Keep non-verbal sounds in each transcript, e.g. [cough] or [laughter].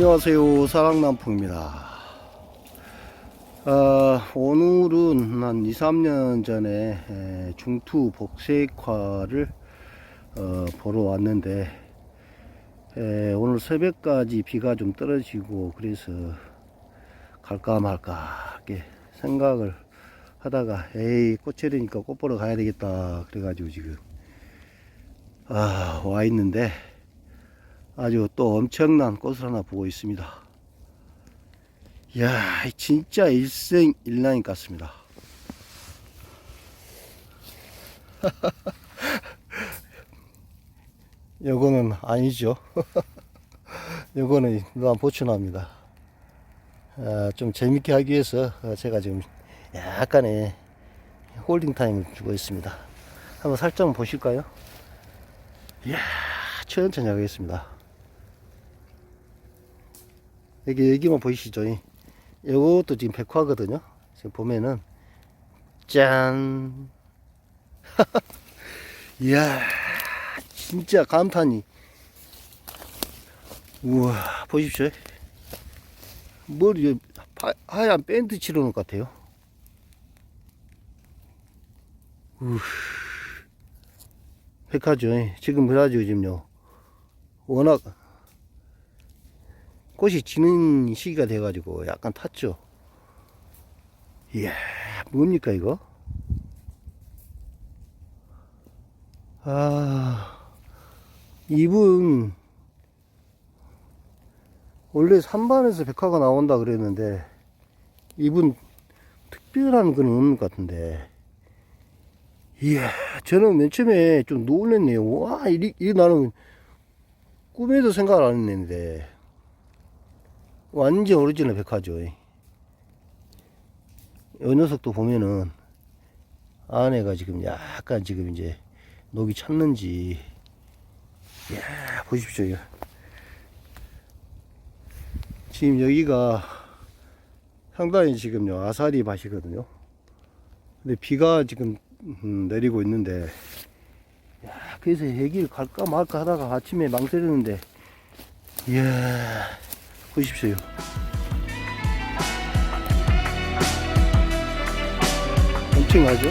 안녕하세요. 사랑남풍입니다. 어, 오늘은 한 2, 3년 전에 에, 중투 복색화를 어, 보러 왔는데 에, 오늘 새벽까지 비가 좀 떨어지고 그래서 갈까 말까 이렇게 생각을 하다가 에이 꽃철이니까 꽃 보러 가야 되겠다 그래가지고 지금 아, 와 있는데 아주 또 엄청난 꽃을 하나 보고 있습니다. 이야, 진짜 일생일란인 것 같습니다. [laughs] 요거는 아니죠. [laughs] 요거는 노안 보충합니다. 아, 좀 재밌게 하기 위해서 어, 제가 지금 약간의 홀딩 타임을 주고 있습니다. 한번 살짝 보실까요? 이야, 천천히 하겠습니다. 여기 여기만 보이시죠? 이것도 지금 백화거든요. 지금 보면은 짠. [laughs] 이야, 진짜 감탄이. 우와, 보십시오. 머리에 하- 하얀 밴드 치르는 것 같아요. 우. 백화죠. 지금 그래가지고 지금요. 워낙 꽃이 지는 시기가 돼가지고 약간 탔죠. 이야, 뭡니까, 이거? 아, 이분, 원래 3반에서 백화가 나온다 그랬는데, 이분 특별한 건 없는 것 같은데, 이야, 저는 맨 처음에 좀 놀랬네요. 와, 이, 이 나는 꿈에도 생각을 안 했는데, 완전 오리지널 백화죠. 이 녀석도 보면은 안에가 지금 약간 지금 이제 녹이 찼는지 이야 보십시오 이거. 지금 여기가 상당히 지금요 아사리 밭이거든요. 근데 비가 지금 음, 내리고 있는데 야, 그래서 여기를 갈까 말까 하다가 아침에 망설였는데 이야 보십시오. 엄청나죠?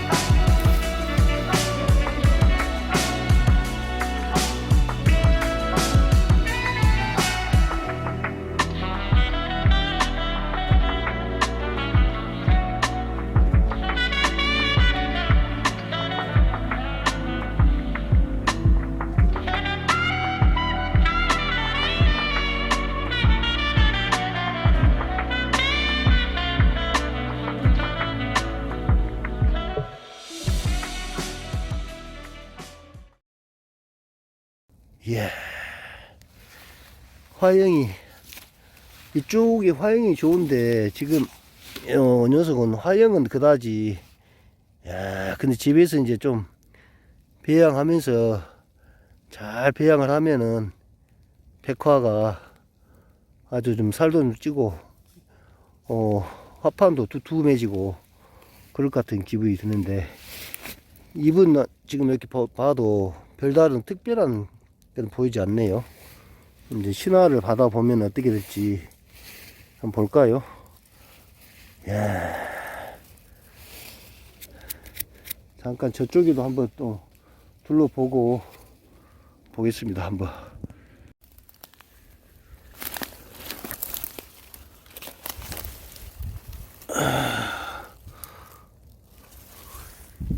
화형이 이쪽이 화형이 좋은데 지금 어, 녀석은 화형은 그다지 야 근데 집에서 이제 좀 배양하면서 잘 배양을 하면은 백화가 아주 좀 살도 좀 찌고 어 화판도 두툼해지고 그럴 것 같은 기분이 드는데 이분 지금 이렇게 봐- 봐도 별다른 특별한 그래도 보이지 않네요. 이제 신화를 받아보면 어떻게 될지 한번 볼까요? 야 잠깐 저쪽에도 한번 또 둘러보고 보겠습니다. 한번.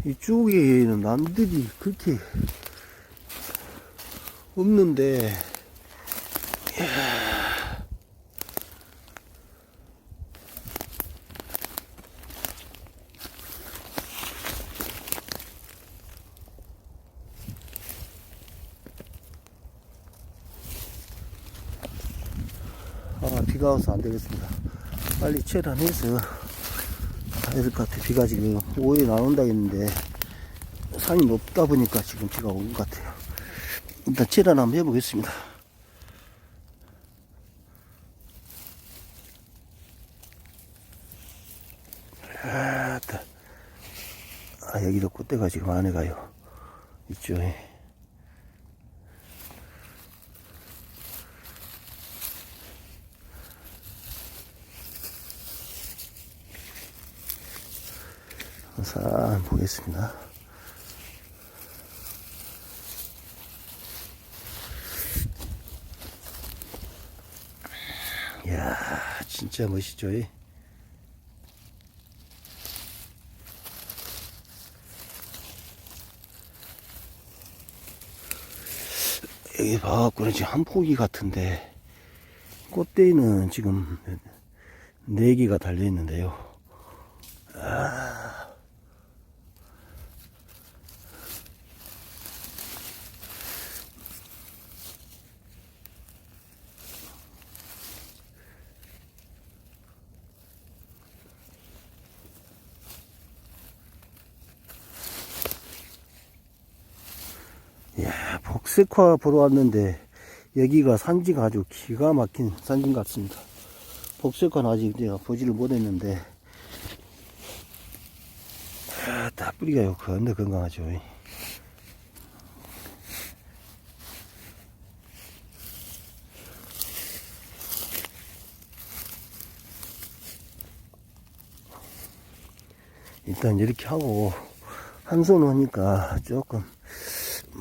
이쪽에는 남들이 그렇게 없는데 아 비가 와서 안 되겠습니다. 빨리 체란해서 가야 될 것 같아 비가 지금 5일 나온다 했는데 산이 높다 보니까 지금 비가 온 것 같아요. 일단 체란 한번 해보겠습니다 때가 지금 안에 가요. 있죠. 예. 한 보겠습니다. 이야, 진짜 멋있죠. 이? 여기 봐갖고는 지금 한 포기 같은데, 꽃대는 지금 네 개가 달려 있는데요. 야, 복색화 보러 왔는데 여기가 산지가 아주 기가 막힌 산지 같습니다. 복색화는 아직 내가 보지를 못했는데 아, 다 뿌리가 요 건데 건강하죠. 일단 이렇게 하고 한손 하니까 조금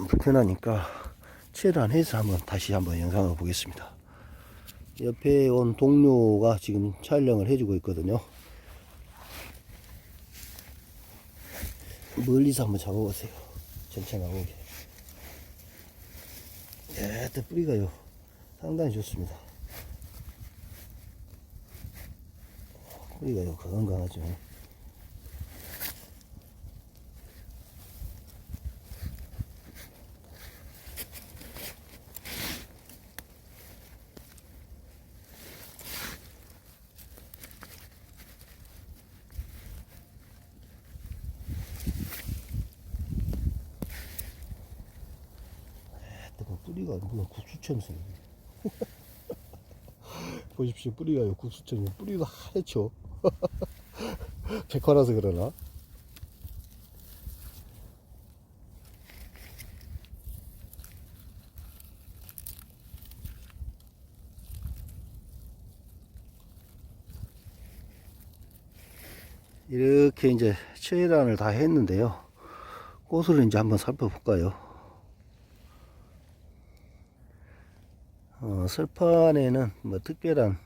불편하니까 체란해서 한번 다시 한번 영상을 보겠습니다. 옆에 온 동료가 지금 촬영을 해주고 있거든요. 멀리서 한번 잡아보세요. 전체 나오게. 예, 또 뿌리가요. 상당히 좋습니다. 뿌리가요. 건강하죠. 뭐 뿌리가 무슨 국수처럼 생겼네. 보십시오. 뿌리가요. 국수처럼. 뿌리가 하얗죠. [laughs] 백화라서 그러나? 이렇게 이제 체란을 다 했는데요. 꽃을 이제 한번 살펴볼까요? 어, 설판에는 뭐 특별한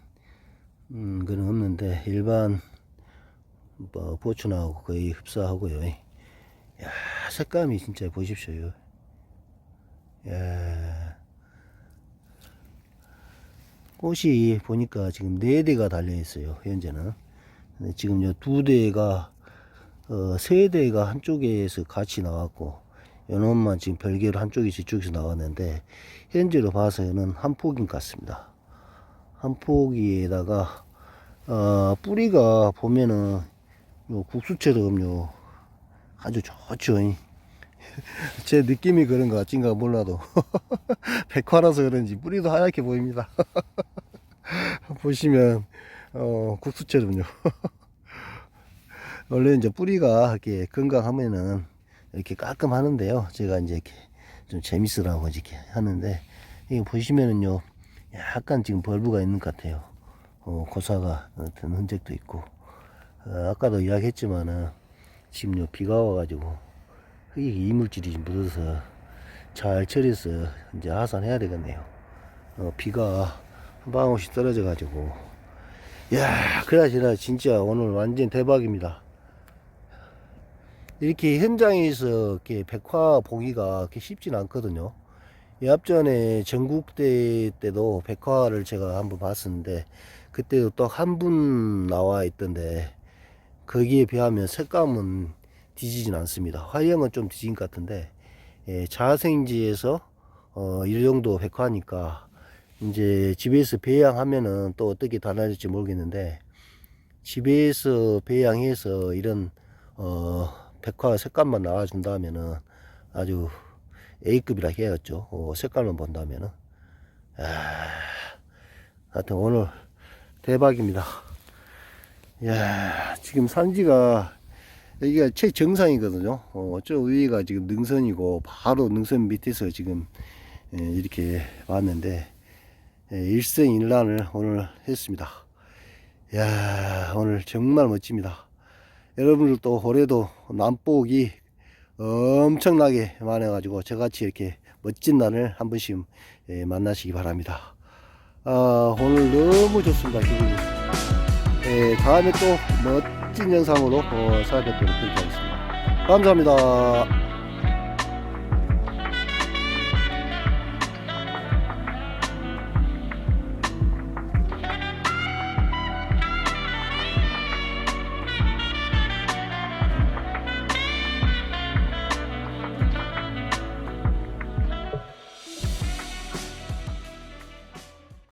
음, 그건 없는데 일반 뭐 보충하고 거의 흡사하고요. 야 색감이 진짜 보십시오. 야 꽃이 보니까 지금 네 대가 달려 있어요. 현재는 지금 요 두 대가 어, 세 대가 한쪽에서 같이 나왔고 요놈만 지금 별개로 한쪽에서 이쪽에서 나왔는데 현재로 봐서는 한 폭인 것 같습니다. 한 포기에다가 어, 뿌리가 보면은 요 국수처럼 요 아주 좋죠. [laughs] 제 느낌이 그런 것 같진가 몰라도 [laughs] 백화라서 그런지 뿌리도 하얗게 보입니다. [laughs] 보시면 어, 국수처럼요. 원래 이제 뿌리가 이렇게 건강하면은 이렇게 깔끔하는데요. 제가 이제 이렇게 좀 재밌으라고 이렇게 하는데 이거 보시면은요 약간 지금 벌브가 있는 것 같아요. 어, 고사가 어떤 흔적도 있고 어, 아까도 이야기했지만은 지금 요 비가 와가지고 흙이 이물질이 좀 묻어서 잘 처리해서 이제 하산해야 되겠네요. 어, 비가 한 방울씩 떨어져가지고 야 그나저나 진짜 오늘 완전 대박입니다. 이렇게 현장에서 이렇게 백화 보기가 그렇게 쉽진 않거든요. 이 앞전에 전국대 때도 백화를 제가 한번 봤었는데 그때도 또 한 분 나와 있던데 거기에 비하면 색감은 뒤지진 않습니다. 화형은 좀 뒤진 것 같은데 예, 자생지에서 어, 이 정도 백화니까 이제 집에서 배양하면은 또 어떻게 달라질지 모르겠는데 집에서 배양해서 이런 어, 백화 색감만 나와준다면은 아주 A급이라 해야겠죠. 어, 색깔만 본다면은. 아, 하여튼 오늘 대박입니다. 야 지금 산지가 여기가 최정상이거든요. 어, 저 위가 지금 능선이고 바로 능선 밑에서 지금 예, 이렇게 왔는데 예, 일생일란을 오늘 했습니다. 야 오늘 정말 멋집니다. 여러분들도 올해도 남복이 엄청나게 많아가지고 저같이 이렇게 멋진 날을 한 번씩 예, 만나시기 바랍니다. 아, 오늘 너무 좋습니다. 기분이. 예, 다음에 또 멋진 영상으로 어, 그렇게 하겠습니다. 감사합니다.